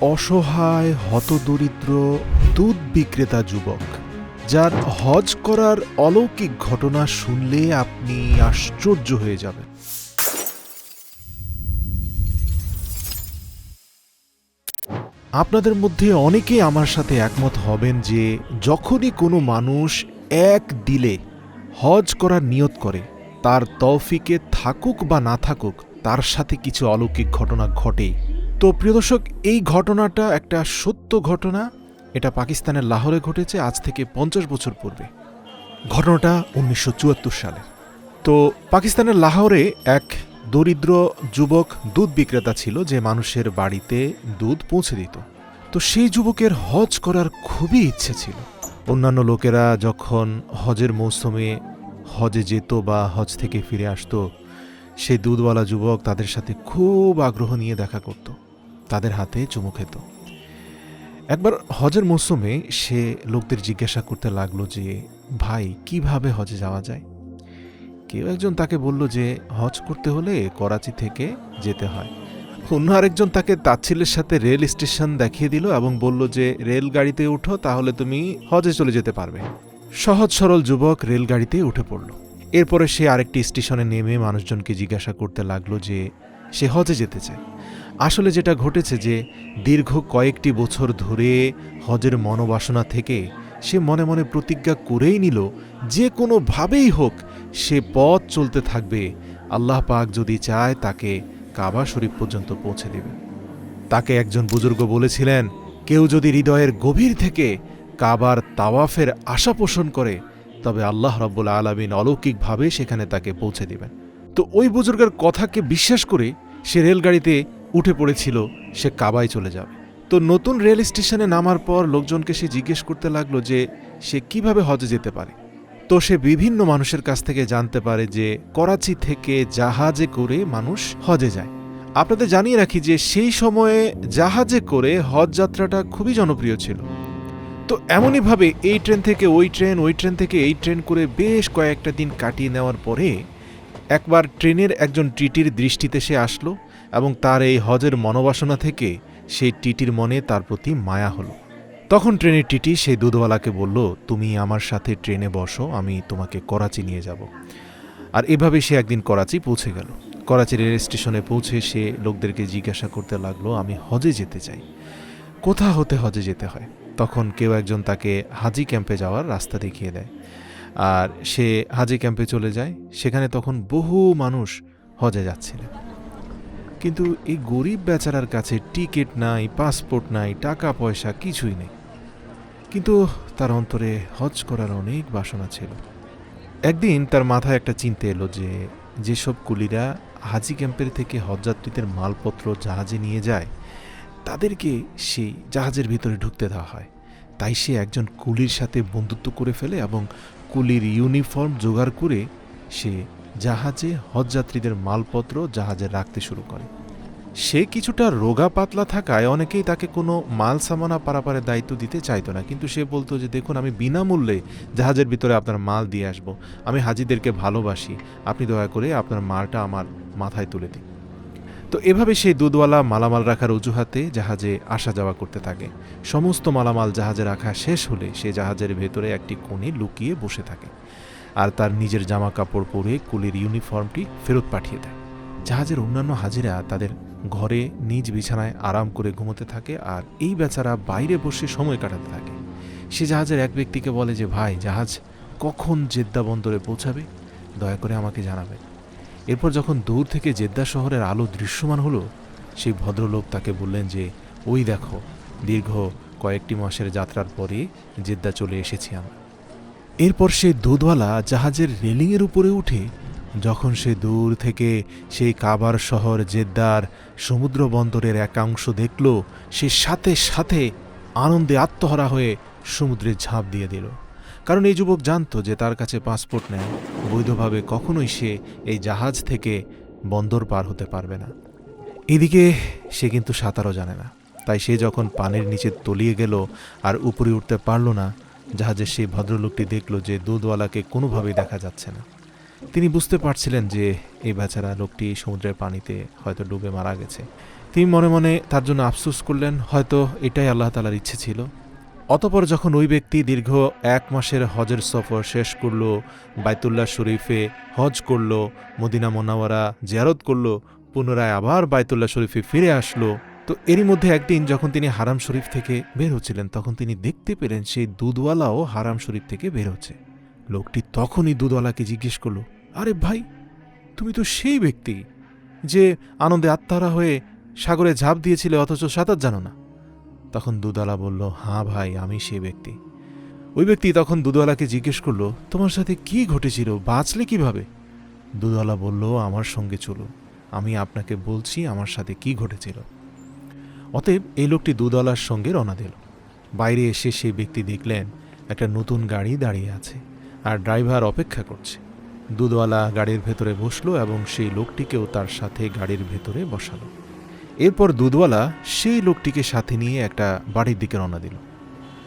অসহায়, হতদরিদ্র দুধ বিক্রেতা যুবক, যার হজ করার অলৌকিক ঘটনা শুনলে আপনি আশ্চর্য হয়ে যাবেন। আপনাদের মধ্যে অনেকেই আমার সাথে একমত হবেন যে, যখনই কোনো মানুষ এক দিলে হজ করার নিয়ত করে, তার তৌফিকে থাকুক বা না থাকুক, তার সাথে কিছু অলৌকিক ঘটনা ঘটেই তো প্রিয় দর্শক, এই ঘটনাটা একটা সত্য ঘটনা। এটা পাকিস্তানের লাহোরে ঘটেছে আজ থেকে পঞ্চাশ বছর পূর্বে। ঘটনাটা উনিশশো চুয়াত্তর সালে। তো পাকিস্তানের লাহোরে এক দরিদ্র যুবক দুধ বিক্রেতা ছিল যে মানুষের বাড়িতে দুধ পৌঁছে দিত। তো সেই যুবকের হজ করার খুবই ইচ্ছে ছিল। অন্যান্য লোকেরা যখন হজের মৌসুমে হজে যেত বা হজ থেকে ফিরে আসতো, সেই দুধওয়ালা যুবক তাদের সাথে খুব আগ্রহ নিয়ে দেখা করত। তাদের হাতে চুমু খেত। একবার হজের মৌসুমে সে লোকদের জিজ্ঞাসা করতে লাগল যে, ভাই, কীভাবে হজে যাওয়া যায়? কেউ একজন তাকে বলল যে, হজ করতে হলে করাচি থেকে যেতে হয়। অন্য আরেকজন তাকে তাচ্ছিলের সাথে রেল স্টেশন দেখিয়ে দিল এবং বলল যে, রেলগাড়িতে উঠো, তাহলে তুমি হজে চলে যেতে পারবে। সহজ সরল যুবক রেলগাড়িতে উঠে পড়ল। এরপরে সে আরেকটি স্টেশনে নেমে মানুষজনকে জিজ্ঞাসা করতে লাগল যে, সে হজে যেতে চায়? আসলে যেটা ঘটেছে যে দীর্ঘ কয়েকটি বছর ধরে হজের মনোবাসনা থেকে সে মনে মনে প্রতিজ্ঞা করেই নিল, যে কোনোভাবেই হোক সে পথ চলতে থাকবে। আল্লাহ পাক যদি চায় তাকে কাবা শরীফ পর্যন্ত পৌঁছে দেবে। তাকে একজন বুজুর্গ বলেছিলেন, কেউ যদি হৃদয়ের গভীর থেকে কাবার তাওয়াফের আশা পোষণ করে, তবে আল্লাহ রব্বুল আলমিন অলৌকিকভাবে সেখানে তাকে পৌঁছে দিবেন। তো ওই বুজুর্গের কথাকে বিশ্বাস করে সে রেলগাড়িতে উঠে পড়েছিল, সে কাবায় চলে যাবে। তো নতুন রেল স্টেশনে নামার পর লোকজনকে সে জিজ্ঞেস করতে লাগল যে, সে কীভাবে হজে যেতে পারে? তো সে বিভিন্ন মানুষের কাছ থেকে জানতে পারে যে, করাচি থেকে জাহাজে করে মানুষ হজে যায়। আপনাদের জানিয়ে রাখি যে, সেই সময়ে জাহাজে করে হজ যাত্রাটা খুবই জনপ্রিয় ছিল। তো এমনইভাবে এই ট্রেন থেকে ওই ট্রেন ওই ট্রেন থেকে এই ট্রেন করে বেশ কয়েকটা দিন কাটিয়ে নেওয়ার পরে একবার ট্রেনের একজন টিটির দৃষ্টিতে সে আসলো এবং তার এই হজের মনোবাসনা থেকে সেই টিটির মনে তার প্রতি মায়া হলো। তখন ট্রেনের টিটি সেই দুধওয়ালাকে বলল, তুমি আমার সাথে ট্রেনে বসো, আমি তোমাকে করাচি নিয়ে যাব। আর এভাবে সে একদিন করাচি পৌঁছে গেল। করাচি রেল স্টেশনে পৌঁছে সে লোকদেরকে জিজ্ঞাসা করতে লাগল, আমি হজে যেতে চাই। কোথা হতে হজে যেতে হয়? তখন কেউ একজন তাকে হাজি ক্যাম্পে যাওয়ার রাস্তা দেখিয়ে দেয়। আর সে হাজি ক্যাম্পে চলে যায়। সেখানে তখন বহু মানুষ হজে যাচ্ছিলেন। কিন্তু এই গরিব বেচারার কাছে টিকিট নাই, পাসপোর্ট নাই টাকা পয়সা কিছুই নেই। কিন্তু তার অন্তরে হজ করার অনেক বাসনা ছিল। একদিন তার মাথায় একটা চিন্তা এলো যে, যেসব কুলিরা হাজি ক্যাম্পের থেকে হজযাত্রীদের মালপত্র, জাহাজে নিয়ে যায়, তাদেরকে সেই জাহাজের ভিতরে ঢুকতে দেওয়া হয়। তাই সে একজন কুলির সাথে বন্ধুত্ব করে ফেলে এবং কুলির ইউনিফর্ম জোগাড় করে সে জাহাজে হজযাত্রীদের মালপত্র জাহাজে রাখতে শুরু করে। সে কিছুটা রোগা পাতলা থাকায় অনেকেই তাকে কোনো মাল সামানা পারাপারের দায়িত্ব দিতে চাইতো না। কিন্তু সে বলতো যে, দেখুন, আমি বিনামূল্যে জাহাজের ভিতরে আপনার মাল দিয়ে আসব। আমি হাজিদেরকে ভালোবাসি। আপনি দয়া করে আপনার মালটা আমার মাথায় তুলে দিন। তো এভাবে সেই দুধওয়ালা মালামাল রাখার অজুহাতে জাহাজে আসা যাওয়া করতে থাকে। সমস্ত মালামাল জাহাজে রাখা শেষ হলে সে জাহাজের ভেতরে একটি কোণে লুকিয়ে বসে থাকে আর তার নিজের জামা কাপড় পরে কুলির ইউনিফর্মটি ফেরত পাঠিয়ে দেয়। জাহাজের অন্যান্য হাজিরা তাদের ঘরে নিজ বিছানায় আরাম করে ঘুমোতে থাকে আর এই বেচারা বাইরে বসে সময় কাটাতে থাকে। সে জাহাজের এক ব্যক্তিকে বলে যে, ভাই, জাহাজ কখন জেদ্দা বন্দরে পৌঁছাবে? দয়া করে আমাকে জানাবেন। এরপর যখন দূর থেকে জেদ্দা শহরের আলো দৃশ্যমান হলো, সেই ভদ্রলোক তাকে বললেন যে, ওই দেখো, দীর্ঘ কয়েকটি মাসের যাত্রার পরে জেদ্দা চলে এসেছি আমরা। এরপর সে দুধওয়ালা জাহাজের রেলিংয়ের উপরে উঠে, যখন সে দূর থেকে সেই কাবার শহর জেদ্দার সমুদ্র বন্দরের একাংশ দেখল, সে সাথে সাথে আনন্দে আত্মহারা হয়ে সমুদ্রে ঝাঁপ দিয়ে দিল। কারণ এই যুবক জানতো যে তার কাছে পাসপোর্ট নেই বৈধভাবে কখনোই সে এই জাহাজ থেকে বন্দর পার হতে পারবে না। এদিকে সে কিন্তু সাঁতারও জানে না। তাই সে যখন পানির নিচে তলিয়ে গেল আর উপরে উঠতে পারল না জাহাজের সেই ভদ্রলোকটি দেখল যে দুধওয়ালাকে কোনোভাবেই দেখা যাচ্ছে না। তিনি বুঝতে পারছিলেন যে এই বেচারা লোকটি সমুদ্রের পানিতে হয়তো ডুবে মারা গেছে। তিনি মনে মনে তার জন্য আফসোস করলেন, হয়তো এটাই আল্লাহ তালার ইচ্ছে ছিল। অতপর যখন ওই ব্যক্তি দীর্ঘ এক মাসের হজের সফর শেষ করল, বাইতুল্লাহ শরীফে হজ করল, মদিনা মোনাওয়ারা জিয়ারত করল, পুনরায় আবার বাইতুল্লাহ শরীফে ফিরে আসলো, তো এরই মধ্যে একদিন যখন তিনি হারাম শরীফ থেকে বের হচ্ছিলেন, তখন তিনি দেখতে পেলেন সেই দুধওয়ালাও হারাম শরীফ থেকে বের হচ্ছে। লোকটি তখনই দুধওয়ালাকে জিজ্ঞেস করল, আরে ভাই, তুমি তো সেই ব্যক্তি যে আনন্দে আত্মারা হয়ে সাগরে ঝাঁপ দিয়েছিলে, অথচ সাঁতার জানো না? তখন দুধওয়ালা বলল হ্যাঁ ভাই, আমি সেই ব্যক্তি। ওই ব্যক্তি তখন দুধওয়ালাকে জিজ্ঞেস করল, তোমার সাথে কি ঘটেছিল? বাঁচলে কীভাবে? দুধওয়ালা বলল, আমার সঙ্গে চলো, আমি আপনাকে বলছি আমার সাথে কি ঘটেছিল। অতএব এই লোকটি দুধওয়ালার সঙ্গে রওনা দিল। বাইরে এসে সেই ব্যক্তি দেখলেন, একটা নতুন গাড়ি দাঁড়িয়ে আছে আর ড্রাইভার অপেক্ষা করছে। দুধওয়ালা গাড়ির ভেতরে বসল এবং সেই লোকটিকেও তার সাথে গাড়ির ভেতরে বসালো। এরপর দুধওয়ালা সেই লোকটিকে সাথে নিয়ে একটা বাড়ির দিকে রওনা দিল।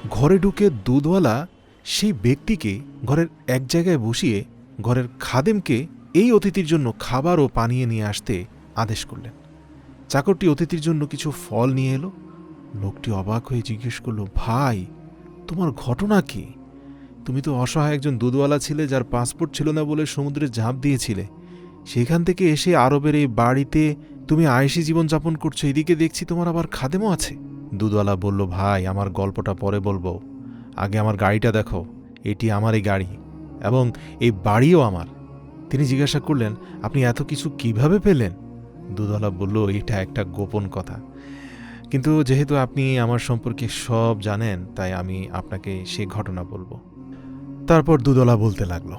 ঘরে ঢুকে দুধওয়ালা সেই ব্যক্তিকে ঘরের এক জায়গায় বসিয়ে ঘরের খাদেমকে এই অতিথির জন্য খাবার ও পানীয় নিয়ে আসতে আদেশ করলেন। চাকরটি অতিথির জন্য কিছু ফল নিয়ে এলো। লোকটি অবাক হয়ে জিজ্ঞেস করল, ভাই, তোমার ঘটনা কি? তুমি তো অসহায় একজন দুধওয়ালা ছিলে যার পাসপোর্ট ছিল না বলে সমুদ্রে ঝাঁপ দিয়েছিলে। সেখান থেকে এসে আরবের এই বাড়িতে তুমি আয়েসি জীবনযাপন করছ, এদিকে দেখছি তোমার আবার খাদেমও আছে। দুধওয়ালা বলল, ভাই, আমার গল্পটা পরে বলব। আগে আমার গাড়িটা দেখো, এটি আমারই গাড়ি এবং এই বাড়িও আমার। তিনি জিজ্ঞাসা করলেন, আপনি এত কিছু কীভাবে পেলেন? দুধওয়ালা বলল, এটা একটা গোপন কথা। কিন্তু যেহেতু আপনি আমার সম্পর্কে সব জানেন, তাই আমি আপনাকে সে ঘটনা বলব। তারপর দুদলা বলতে লাগল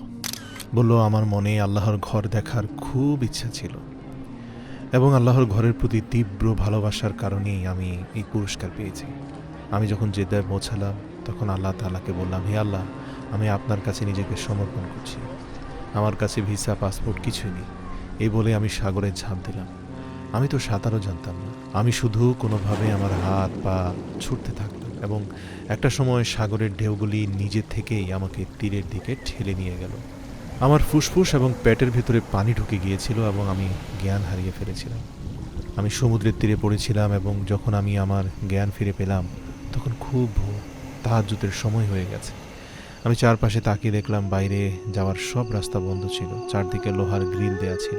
বলল, আমার মনে আল্লাহর ঘর দেখার খুব ইচ্ছা ছিল এবং আল্লাহর ঘরের প্রতি তীব্র ভালোবাসার কারণেই আমি এই পুরস্কার পেয়েছি। আমি যখন জেদ্দায় পৌঁছালাম তখন আল্লাহ তালাকে বললাম, হে আল্লাহ, আমি আপনার কাছে নিজেকে সমর্পণ করছি। আমার কাছে ভিসা, পাসপোর্ট কিছুই নেই। এই বলে আমি সাগরে ঝাঁপ দিলাম। আমি তো সাঁতারও জানতাম না। আমি শুধু কোনোভাবে আমার হাত, পা ছুটতে থাকলাম এবং একটা সময় সাগরের ঢেউগুলি নিজে থেকেই আমাকে তীরের দিকে ঠেলে নিয়ে গেল। আমার ফুসফুস এবং পেটের ভিতরে পানি ঢুকে গিয়েছিল এবং আমি জ্ঞান হারিয়ে ফেলেছিলাম। আমি সমুদ্রের তীরে পড়েছিলাম এবং যখন আমি আমার জ্ঞান ফিরে পেলাম, তখন খুব ভোর তাহাজ্জুতের সময় হয়ে গেছে। আমি চারপাশে তাকিয়ে দেখলাম বাইরে যাওয়ার সব রাস্তা বন্ধ ছিল, চারদিকে লোহার গ্রিল দেয়া ছিল,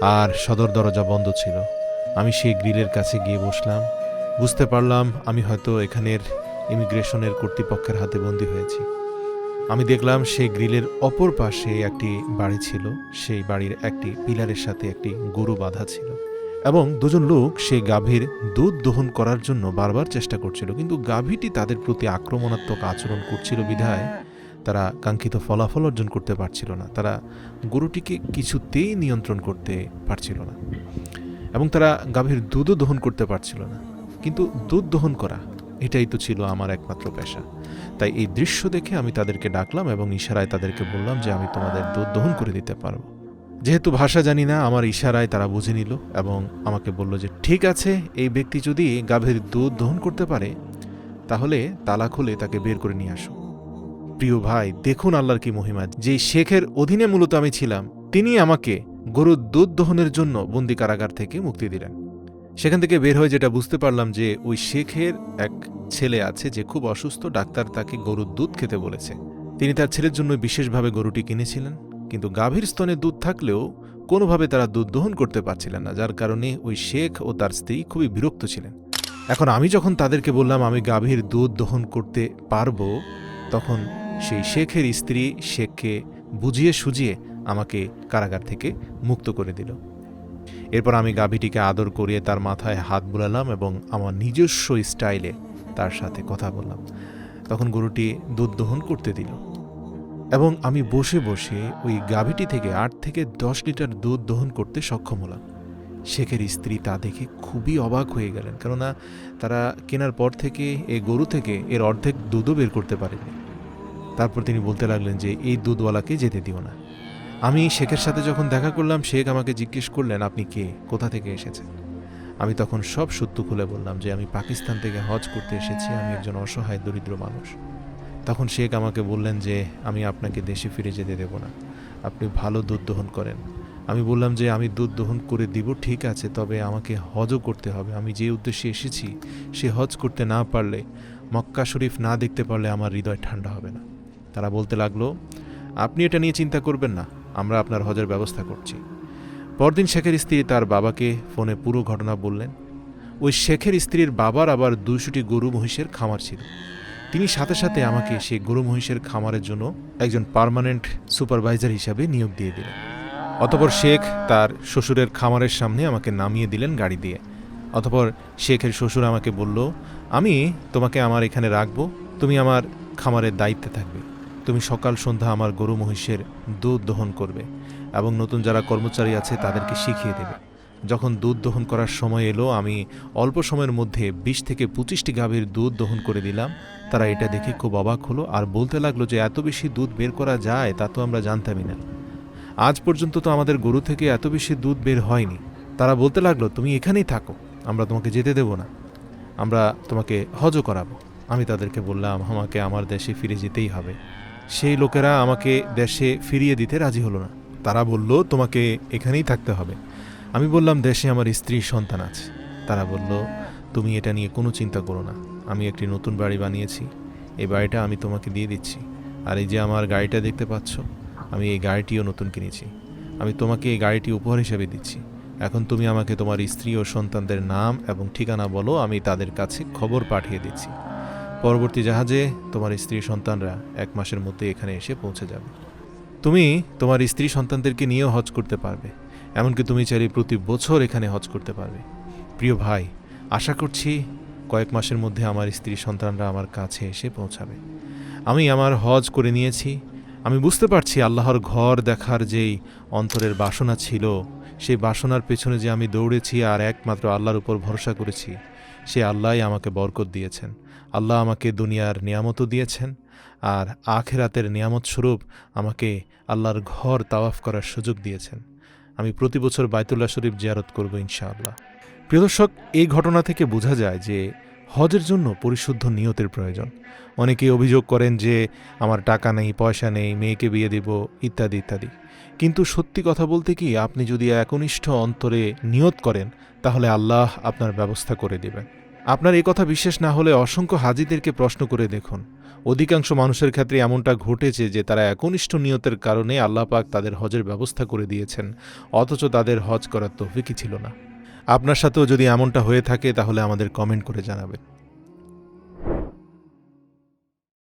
আর সদর দরজা বন্ধ ছিল। আমি সেই গ্রিলের কাছে গিয়ে বসলাম। বুঝতে পারলাম আমি হয়তো এখানের ইমিগ্রেশনের কর্তৃপক্ষের হাতে বন্দী হয়েছি। আমি দেখলাম সেই গ্রিলের অপর পাশে একটি বাড়ি ছিল। সেই বাড়ির একটি পিলারের সাথে একটি গরু বাঁধা ছিল। এবং দুজন লোক সেই গাভীর দুধ দহন করার জন্য বারবার চেষ্টা করছিল। কিন্তু গাভীটি তাদের প্রতি আক্রমণাত্মক আচরণ করছিল বিধায় তারা কাঙ্ক্ষিত ফলাফল অর্জন করতে পারছিল না। তারা গরুটিকে কিছুতেই নিয়ন্ত্রণ করতে পারছিল না। এবং তারা গাভীর দুধও দহন করতে পারছিল না। কিন্তু দুধ দহন করা এটাই তো ছিল আমার একমাত্র পেশা। তাই এই দৃশ্য দেখে আমি তাদেরকে ডাকলাম এবং ইশারায় তাদেরকে বললাম যে আমি তোমাদের দুধ দহন করে দিতে পারব। যেহেতু ভাষা জানি না, আমার ইশারায় তারা বুঝে নিল এবং আমাকে বলল যে, ঠিক আছে, এই ব্যক্তি যদি গাভীর দুধ দহন করতে পারে, তাহলে তালা খুলে তাকে বের করে নিয়ে আসো। প্রিয় ভাই, দেখুন আল্লাহর কি মহিমা। যে শেখের অধীনে মূলত আমি ছিলাম তিনি আমাকে গরুর দুধ দহনের জন্য বন্দি কারাগার থেকে মুক্তি দিলেন। সেখান থেকে বের হয়ে যেটা বুঝতে পারলাম যে ওই শেখের এক ছেলে আছে যে খুব অসুস্থ, ডাক্তার তাকে গরুর দুধ খেতে বলেছে। তিনি তার ছেলের জন্য বিশেষভাবে গরুটি কিনেছিলেন, কিন্তু গাভীর স্তনে দুধ থাকলেও কোনোভাবে তারা দুধ দহন করতে পারছিলেন না, যার কারণে ওই শেখ ও তার স্ত্রী খুবই বিরক্ত ছিলেন। এখন আমি যখন তাদেরকে বললাম, আমি গাভীর দুধ দহন করতে পারব, তখন সেই শেখের স্ত্রী শেখকে বুঝিয়ে সুজিয়ে আমাকে কারাগার থেকে মুক্ত করে দিল। এরপর আমি গাভীটিকে আদর করিয়ে তার মাথায় হাত বুলালাম এবং আমার নিজস্ব স্টাইলে তার সাথে কথা বললাম। তখন গরুটি দুধ দহন করতে দিল এবং আমি বসে বসে ওই গাভীটি থেকে আট থেকে দশ লিটার দুধ দহন করতে সক্ষম হলাম। শেখের স্ত্রী তা দেখে খুবই অবাক হয়ে গেলেন, কেননা তারা কেনার পর থেকে এ গরু থেকে এর অর্ধেক দুধও বের করতে পারেনি তারপর তিনি বলতে লাগলেন যে, এই দুধওয়ালাকে যেতে দিও না। আমি শেখের সাথে যখন দেখা করলাম, শেখ আমাকে জিজ্ঞেস করলেন, আপনি কে? কোথা থেকে এসেছেন? আমি তখন সব সত্য খুলে বললাম যে, আমি পাকিস্তান থেকে হজ করতে এসেছি, আমি একজন অসহায়, দরিদ্র মানুষ। তখন শেখ আমাকে বললেন যে, আমি আপনাকে দেশে ফিরে যেতে দেব না। আপনি ভালো দুধ দহন করেন। আমি বললাম যে, আমি দুধ দহন করে দিব, ঠিক আছে, তবে আমাকে হজও করতে হবে। আমি যে উদ্দেশ্যে এসেছি, সে হজ করতে না পারলে, মক্কা শরীফ না দেখতে পারলে আমার হৃদয় ঠান্ডা হবে না। তারা বলতে লাগল, আপনি এটা নিয়ে চিন্তা করবেন না। আমরা আপনার হজের ব্যবস্থা করছি। পরদিন শেখের স্ত্রী তার বাবাকে ফোনে পুরো ঘটনা বললেন। ওই শেখের স্ত্রীর বাবার আবার দুইশোটি গরু মহিষের খামার ছিল। তিনি সাথে সাথে আমাকে সেই গরু মহিষের খামারের জন্য একজন পার্মানেন্ট সুপারভাইজার হিসাবে নিয়োগ দিয়ে দিলেন। অতপর শেখ তার শ্বশুরের খামারের সামনে আমাকে নামিয়ে দিলেন গাড়ি দিয়ে। অতপর শেখের শ্বশুর আমাকে বলল, আমি তোমাকে আমার এখানে রাখব। তুমি আমার খামারের দায়িত্বে থাকবে। তুমি সকাল সন্ধ্যা আমার গরু মহিষের দুধ দহন করবে এবং নতুন যারা কর্মচারী আছে তাদেরকে শিখিয়ে দেবে। যখন দুধ দহন করার সময় এলো, আমি অল্প সময়ের মধ্যে বিশ থেকে পঁচিশটি গাভীর দুধ দহন করে দিলাম। তারা এটা দেখে খুব অবাক হলো আর বলতে লাগল যে, এত বেশি দুধ বের করা যায়, তা তো আমরা জানতামই না। আজ পর্যন্ত তো আমাদের গরু থেকে এত বেশি দুধ বের হয়নি। তারা বলতে লাগল, তুমি এখানেই থাকো, আমরা তোমাকে যেতে দেব না। আমরা তোমাকে হজ করাবো। আমি তাদেরকে বললাম, আমাকে আমার দেশে ফিরে যেতেই হবে। সেই লোকেরা আমাকে দেশে ফিরিয়ে দিতে রাজি হলো না। তারা বলল, তোমাকে এখানেই থাকতে হবে। আমি বললাম, দেশে আমার স্ত্রী সন্তান আছে। তারা বলল, তুমি এটা নিয়ে কোনো চিন্তা করো না। আমি একটি নতুন বাড়ি বানিয়েছি। এই বাড়িটা আমি তোমাকে দিয়ে দিচ্ছি। আর এই যে আমার গাড়িটা দেখতে পাচ্ছ, আমি এই গাড়িটিও নতুন কিনেছি। আমি তোমাকে এই গাড়িটি উপহার হিসেবে দিচ্ছি। এখন তুমি আমাকে তোমার স্ত্রী ও সন্তানদের নাম এবং ঠিকানা বলো, আমি তাদের কাছে খবর পাঠিয়ে দিচ্ছি। পরবর্তী জাহাজে তোমার স্ত্রী সন্তানরা এক মাসের মধ্যে এখানে এসে পৌঁছে যাবে। তুমি তোমার স্ত্রী সন্তানদেরকে নিয়েও হজ করতে পারবে, এমনকি তুমি চাইলে প্রতি বছর এখানে হজ করতে পারবে। প্রিয় ভাই, আশা করছি কয়েক মাসের মধ্যে আমার স্ত্রী সন্তানরা আমার কাছে এসে পৌঁছাবে। আমি আমার হজ করে নিয়েছি। আমি বুঝতে পারছি আল্লাহর ঘর দেখার যেই অন্তরের বাসনা ছিল, সেই বাসনার পেছনে যে আমি দৌড়েছি আর একমাত্র আল্লাহর উপর ভরসা করেছি সে আল্লাহই আমাকে বরকত দিয়েছেন। আল্লাহ আমাকে দুনিয়ার নিয়ামতও দিয়েছেন আর আখেরাতের নিয়ামত স্বরূপ আমাকে আল্লাহর ঘর তাওয়াফ করার সুযোগ দিয়েছেন। আমি প্রতি বছর বাইতুল্লাহ শরীফ জিয়ারত করব ইনশাআল্লাহ। প্রিয় দর্শক, এই ঘটনা থেকে বোঝা যায় যে হজের জন্য পরিশুদ্ধ নিয়তের প্রয়োজন। অনেকেই অভিযোগ করেন যে, আমার টাকা নেই, পয়সা নেই, মেয়েকে বিয়ে দেব, ইত্যাদি ইত্যাদি। কিন্তু সত্যি কথা বলতে কি, আপনি যদি একনিষ্ঠ অন্তরে নিয়ত করেন, তাহলে আল্লাহ আপনার ব্যবস্থা করে দেবেন। আপনার এই কথা বিশ্বাস না হলে অসংখ্য হাজিদেরকে প্রশ্ন করে দেখুন। অধিকাংশ মানুষের ক্ষেত্রে এমনটা ঘটেছে যে তারা একনিষ্ঠ নিয়তের কারণে আল্লাহ পাক তাদের হজের ব্যবস্থা করে দিয়েছেন, অথচ তাদের হজ করার তৌফিকই ছিল না। আপনার সাথেও যদি এমনটা হয়ে থাকে, তাহলে আমাদের কমেন্ট করে জানাবেন।